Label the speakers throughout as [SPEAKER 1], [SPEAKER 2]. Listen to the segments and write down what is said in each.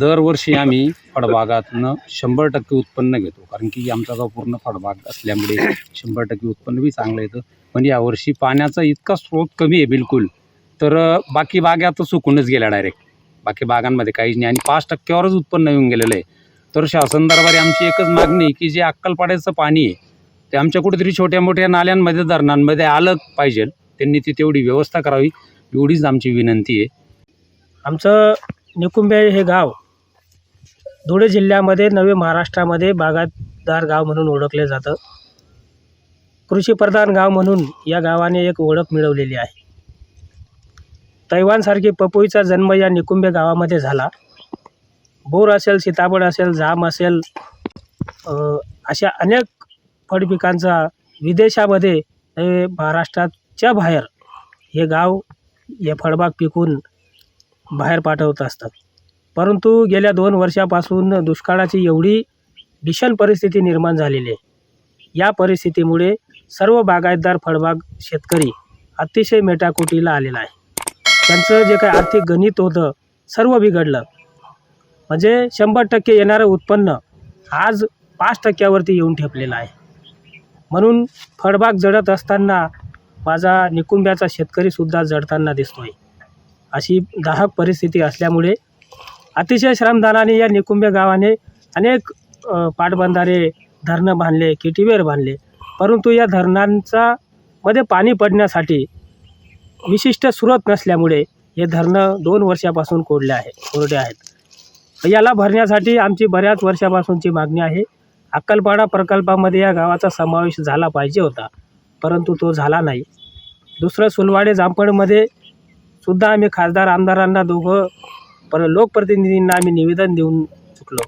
[SPEAKER 1] दरवर्षी आम्ही फळबागातनं शंभर टक्के उत्पन्न घेतो. कारण की आमचा गाव पूर्ण फळबाग असल्यामुळे शंभर टक्के उत्पन्न बी चांगलं येतं. पण यावर्षी पाण्याचा इतका स्रोत कमी आहे बिलकुल. तर बाकी बागा तर सुकूनच गेल्या डायरेक्ट बाकी बागांमध्ये काहीच नाही आणि पाच टक्क्यावरच उत्पन्न येऊन गेलेलं आहे. तर शासन दरबारी आमची एकच मागणी आहे की जे अक्कलपाड्याचं पाणी आहे ते आमच्या कुठेतरी छोट्या मोठ्या नाल्यांमध्ये धरणांमध्ये आलं पाहिजे. त्यांनी ती तेवढी व्यवस्था करावी एवढीच आमची विनंती आहे.
[SPEAKER 2] आमचं निकुंबे हे गाव धुळे जिल्ह्यामध्ये नवे महाराष्ट्रामध्ये बागायतदार गाव म्हणून ओळखले जातं. कृषीप्रधान गाव म्हणून या गावाने एक ओळख मिळवलेली आहे. तैवानसारखी पपईचा जन्म या निकुंबे गावामध्ये झाला. बोर असेल सीताफळ असेल जाम असेल अशा अनेक फळपिकांचा विदेशामध्ये हे महाराष्ट्राच्या बाहेर हे गाव हे फळबाग पिकून बाहेर पाठवत असतात. परंतु गेल्या दोन वर्षापासून दुष्काळाची एवढी भीषण परिस्थिती निर्माण झालेली आहे. या परिस्थितीमुळे सर्व बागायतदार फळबाग शेतकरी अतिशय मेटाकुटीला आलेला आहे. त्यांचं जे काही आर्थिक गणित होतं सर्व बिघडलं. म्हणजे शंभर टक्के येणारं उत्पन्न आज पाच टक्क्यावरती येऊन ठेपलेलं आहे. म्हणून फळबाग जडत असताना माझा निकुंब्याचा शेतकरीसुद्धा जडताना दिसतो आहे अशी दाहक परिस्थिती असल्यामुळे अतिशय श्रमदानाने या निकुंबे गावाने अनेक पाटबंधारे धरणं बांधले किटीवेर बांधले. परंतु या धरणांचा मध्ये पाणी पडण्यासाठी विशिष्ट स्रोत नसल्यामुळे हे धरणं दोन वर्षापासून कोरले आहे कोरडे आहेत. याला भरण्यासाठी आमची बऱ्याच वर्षापासूनची मागणी आहे. अक्कलपाडा प्रकल्पामध्ये या गावाचा समावेश झाला पाहिजे होता परंतु तो झाला नाही. दुसरं सुलवाडे जामपडमध्ये सुद्धा आम्ही खासदार आमदारांना दोघं पर लोकप्रतिनिधींना आम्ही निवेदन देऊन चुकलो.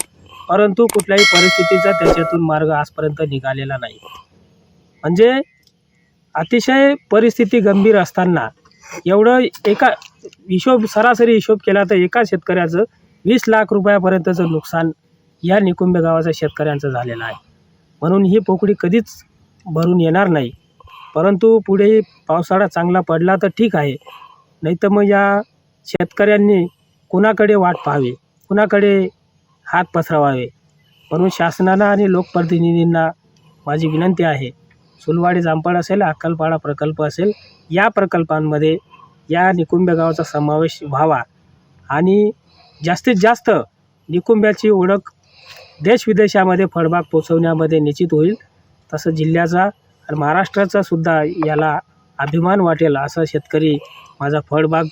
[SPEAKER 2] परंतु कुठल्याही परिस्थितीचा त्याच्यातून मार्ग आजपर्यंत निघालेला नाही. म्हणजे अतिशय परिस्थिती गंभीर असताना एवढं एका हिशोब सरासरी हिशोब केला तर एका शेतकऱ्याचं वीस लाख रुपयापर्यंतचं नुकसान या निकुंबे गावाच्या शेतकऱ्यांचं झालेलं आहे. म्हणून ही पोकळी कधीच भरून येणार नाही. परंतु पुढे पावसाळा चांगला पडला तर ठीक आहे. नाही तर मग या शेतकऱ्यांनी कुणाकडे वाट पाहावी? कुणाकडे हात पसरावावे? म्हणून शासनानं आणि लोकप्रतिनिधींना माझी विनंती आहे सुलवाडी जामपाड असेल अक्कलपाडा प्रकल्प असेल या प्रकल्पांमध्ये या निकुंब्या गावाचा समावेश व्हावा. आणि जास्तीत जास्त निकुंब्याची ओळख देशविदेशामध्ये फळबाग पोचवण्यामध्ये निश्चित होईल तसं जिल्ह्याचा आणि महाराष्ट्राचा सुद्धा याला अभिमान वाटेल असा शेतकरी माझा फळबाग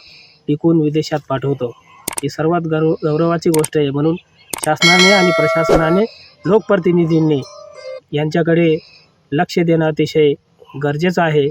[SPEAKER 2] विकून विदेशात पाठवतो. ही सर्वात गौरव गौरवाची गोष्ट आहे. म्हणून शासनाने आणि प्रशासनाने लोकप्रतिनिधींनी यांच्याकडे लक्ष देणं अतिशय गरजेचं आहे.